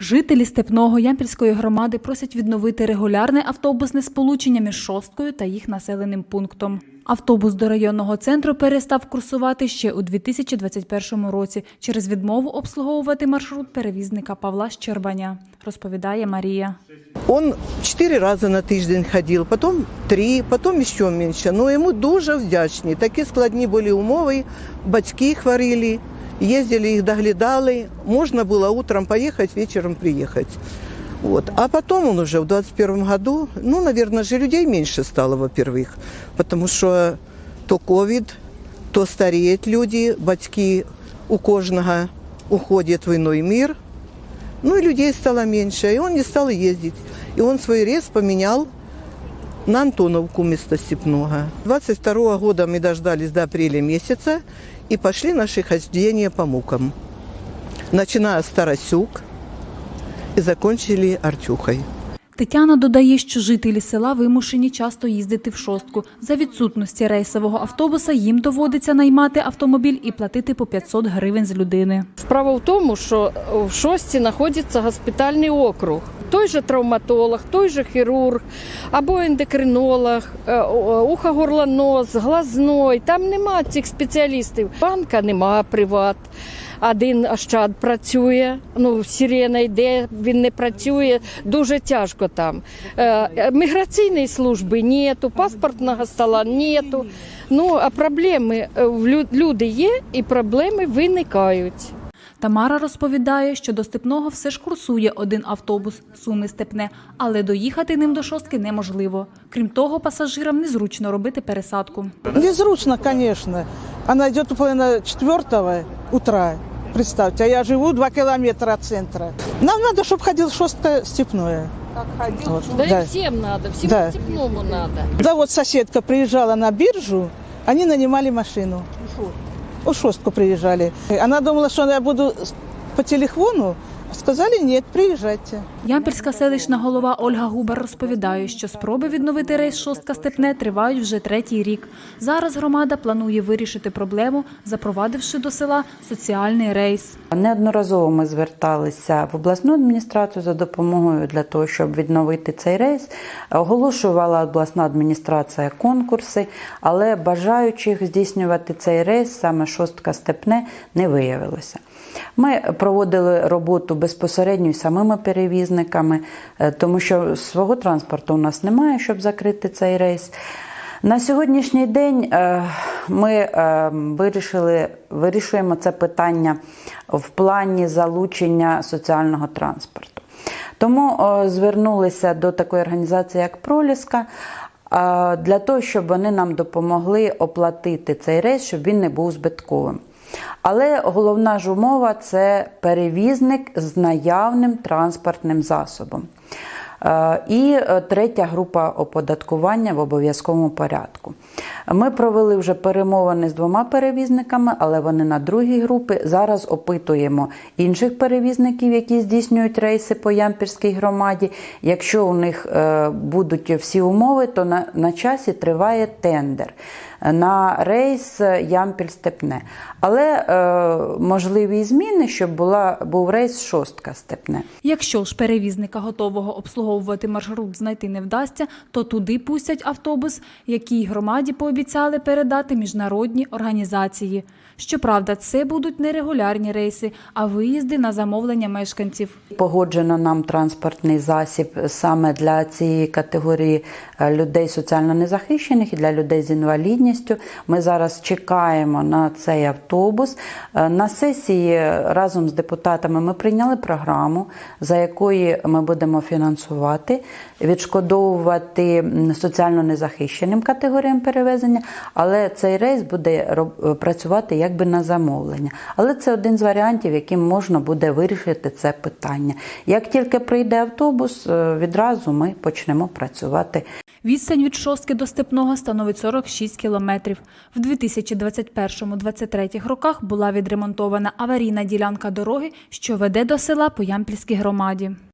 Жителі степного Ямпільської громади просять відновити регулярне автобусне сполучення між шосткою та їх населеним пунктом. Автобус до районного центру перестав курсувати ще у 2021 році через відмову обслуговувати маршрут перевізника Павла Щербаня, розповідає Марія. Он чотири рази на тиждень ходив, потім три, потім ще менше. Ну йому дуже вдячні. Такі складні були умови, батьки хворіли, їздили, їх доглядали. Можна було утром поїхати, вечором приїхати. Вот. А потом он уже в 21 году, ну, наверное, же людей меньше стало, во-первых, потому что то ковид, то стареют люди, батьки у кожного уходят в иной мир, ну и людей стало меньше, и он не стал ездить. И он свой рейс поменял на Антоновку вместо Степного. 22 года мы дождались до апреля месяца и пошли наши хождения по мукам. Начиная с Тарасюк и закончили Артюхой. Тетяна додає, що жителі села вимушені часто їздити в шостку. За відсутності рейсового автобуса їм доводиться наймати автомобіль і платити по 500 гривень з людини. Справа в тому, що в шості знаходиться госпітальний округ. Той же травматолог, той же хірург або ендокринолог, е, ухо горло нос, глазной. Там нема цих спеціалістів. Банка нема приват. Один Ощад працює, ну сирена йде, він не працює, дуже тяжко там. Е, Міграційної служби нету, паспортного стола нету. Ну а проблеми е, в лю- люди є і проблеми виникають. Тамара розповідає, що до степного все ж курсує один автобус Суми Степне, але доїхати ним до шостки неможливо. Крім того, пасажирам незручно робити пересадку. Незручно, конечно. Она идет у половины четвертого утра. Представьте, а я живу два километра от центра. Нам надо, чтобы ходил шостка степное. Вот, Да, да. и всем надо, всему Да. степному надо. Да вот соседка приезжала на биржу, они нанимали машину. У шостку приезжали. Она думала, что я буду по телефону. Сказали, нет, приезжайте. Ямпільська селищна голова Ольга Губар розповідає, що спроби відновити рейс шостка Степне тривають вже третій рік. Зараз громада планує вирішити проблему, запровадивши до села соціальний рейс. Неодноразово ми зверталися в обласну адміністрацію за допомогою для того, щоб відновити цей рейс. Оголошувала обласна адміністрація конкурси, але бажаючих здійснювати цей рейс саме шостка степне не виявилося. Ми проводили роботу безпосередньо із самими перевізниками, е, тому що свого транспорту у нас немає, щоб закрити цей рейс. На сьогоднішній день е, ми е, вирішили, вирішуємо це питання в плані залучення соціального транспорту. Тому звернулися до такої організації, як Проліска, для того, щоб вони нам допомогли оплатити цей рейс, щоб він не був збитковим. Але головна ж умова це перевізник з наявним транспортним засобом. Е, І е, третя група оподаткування в обов'язковому порядку. Ми провели вже перемовини з двома перевізниками, але вони на другій групі. Зараз опитуємо інших перевізників, які здійснюють рейси по Ямпірській громаді. Якщо у них е, будуть всі умови, то на, на часі триває тендер на рейс Ямпіль-Степне. Але е, можливі зміни, щоб була, був рейс шостка Степне. Якщо ж перевізника готового обслуговувати маршрут знайти не вдасться, то туди пустять автобус, який громаді пообіцяли передати міжнародні організації. Щоправда, це будуть не регулярні рейси, а виїзди на замовлення мешканців. Погоджено нам транспортний засіб саме для цієї категорії е, людей соціально незахищених і для людей з інвалідністю. Ми зараз чекаємо на цей автобус. Е, На сесії разом з депутатами ми прийняли програму, за якою ми будемо фінансувати, відшкодовувати соціально незахищеним категоріям перевезення, але цей рейс буде працювати якби на замовлення. Але це один з варіантів, яким можна буде вирішити це питання. Як тільки прийде автобус, е, відразу ми почнемо працювати. Відстань від шостки до степного становить 46 кілометрів. В 2021-2023 роках була відремонтована аварійна ділянка дороги, що веде до села по Ямпільській громаді.